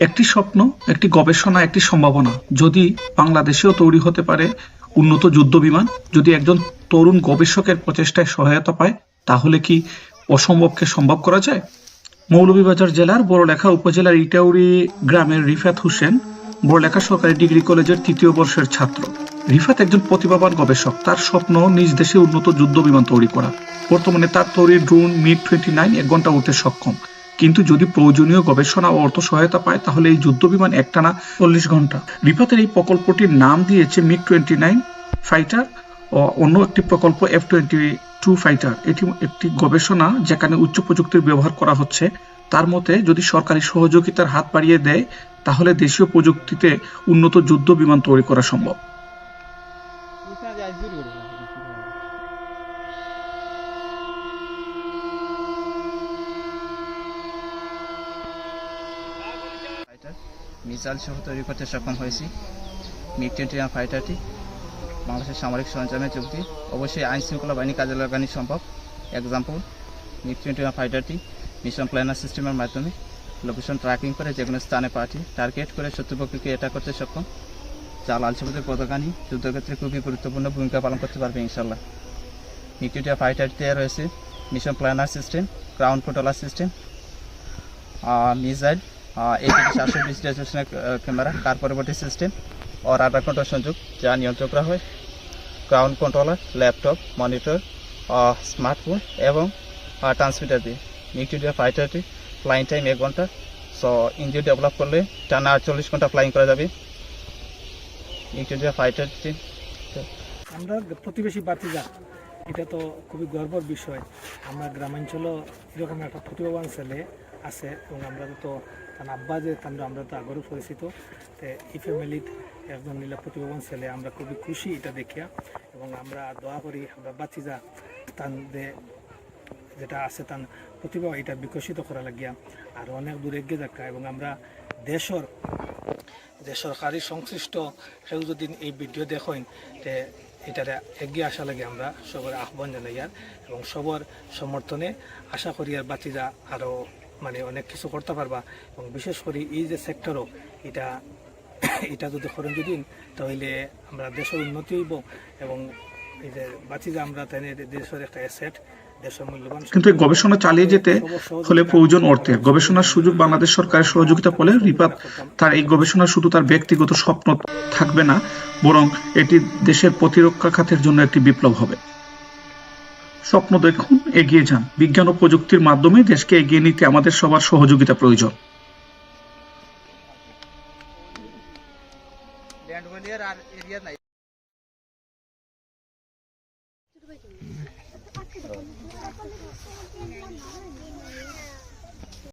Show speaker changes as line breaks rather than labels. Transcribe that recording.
একটি স্বপ্ন, একটি গবেষণা, একটি সম্ভাবনা। যদি বাংলাদেশেও তৈরি হতে পারে উন্নত যুদ্ধ বিমান, যদি একজন তরুণ গবেষকের প্রচেষ্টায় সহায়তা পায়, তাহলে কি অসম্ভবকে সম্ভব করা যায়? মৌলভীবাজার জেলার বড়লেখা উপজেলার ইটাউরি গ্রামের রিফাত হোসেন বড়লেখা সরকারি ডিগ্রি কলেজের তৃতীয় বর্ষের ছাত্র। রিফাত একজন প্রতিভাবান গবেষক। তার স্বপ্ন, নিজ দেশে উন্নত যুদ্ধ বিমান তৈরি করা। বর্তমানে তার তৈরি ড্রোন মিগ টোয়েন্টি নাইন এক ঘণ্টা উঠতে সক্ষম। কিন্তু যদি প্রয়োজনীয় গবেষণা ও অর্থ সহায়তা পায়, তাহলে এই যুদ্ধ বিমান একটানা চল্লিশ ঘণ্টা। রিফাতের এই প্রকল্পটির নাম দিয়েছে মিগ টোয়েন্টি নাইন ফাইটার ও অন্য একটি প্রকল্প এফ টোয়েন্টি টু ফাইটার। এটি একটি গবেষণা যেখানে উচ্চ প্রযুক্তির ব্যবহার করা হচ্ছে। তার মতে, যদি সরকারি সহযোগিতার হাত বাড়িয়ে দেয়, তাহলে দেশীয় প্রযুক্তিতে উন্নত যুদ্ধ বিমান তৈরি করা সম্ভব
ফাইটার মিসাইল সহ তৈরি করতে সক্ষম হয়েছি। মিগ টোয়েন্টি ফাইটারটি বাংলাদেশের সামরিক সরঞ্জামের চুক্তি অবশ্যই আইন শৃঙ্খলা বাহিনী কাজে লাগানো সম্ভব। এক্সাম্পল মিগ টোয়েন্টি ফাইটারটি মিশন প্ল্যানার সিস্টেমের মাধ্যমে লোকেশন ট্র্যাকিং করে যে কোনো স্থানে পাঠিয়ে টার্গেট করে শত্রুপক্ষকে এটা করতে সক্ষম, যা লাল সবুজের পতাকানি যুদ্ধক্ষেত্রে খুবই গুরুত্বপূর্ণ ভূমিকা পালন করতে পারবে ইনশাল্লাহ টোয়েন্টি ফাইটারটিতে রয়েছে mission planner system ground controller system missile eighty চারশো বিশ রেজলিউশনের ক্যামেরা কার পরবর্তী সিস্টেম ও রাডার কন্ট্রোল সংযোগ যা নিয়ন্ত্রণ করা হয়। Ground controller laptop monitor smartphone এবং ট্রান্সমিটার দিয়ে। নিউক্লিয়ার ফাইটারটি ফ্লাইং টাইম এক ঘণ্টা। সো ইঞ্জিন ডেভেলপ করলে টানা আটচল্লিশ ঘণ্টা ফ্লাইং করা যাবে। নিউক্লিয়ার ফাইটারটি
আমরা প্রতিবেশী বাতিজা, এটা তো খুবই গর্বর বিষয়। আমরা গ্রামাঞ্চলও এরকম একটা প্রতিভাবান ছেলে আছে এবং আমরা তো তার আব্বা যে তার আমরা তো আগরও পরিচিত, তো এই ফ্যামিলিত একজন নীলা প্রতিভাবান ছেলে, আমরা খুবই খুশি এটা দেখিয়া এবং আমরা দোয়া করি, আমরা বাতিজা তান যেটা আছে তার প্রতিভা, এটা বিকশিত করা লাগিয়া আর অনেক দূরে এগিয়ে যাকা এবং আমরা দেশর যে সরকারি সংশ্লিষ্ট সেও যদি এই ভিডিও দেখেন, তে এটারে এগিয়ে আসা লাগে আমরা সবার আহ্বান জানাই আর এবং সবার সমর্থনে আশা করি আর বাতিজা আরও মানে অনেক কিছু করতে পারবা। এবং বিশেষ করে এই যে সেক্টরও এটা এটা যদি করেন যদি তাহলে আমরা দেশের উন্নতি হইব এবং এই যে বাতিজা আমরা তাই দেশের একটা অ্যাসেট
কিন্তু গবেষণা চালিয়ে যেতে হলে প্রয়োজন অর্থের। গবেষণার সুযোগ বাংলাদেশ সরকারের সহযোগিতা পেলে রিপাত তার এই গবেষণা শুধু তার ব্যক্তিগত স্বপ্ন থাকবে না বরং এটি দেশের প্রতিরক্ষা খাতের জন্য একটি বিপ্লব হবে। স্বপ্ন দেখুন, এগিয়ে যান। বিজ্ঞান ও প্রযুক্তির মাধ্যমে দেশকে এগিয়ে নিতে আমাদের সবার সহযোগিতা প্রয়োজন।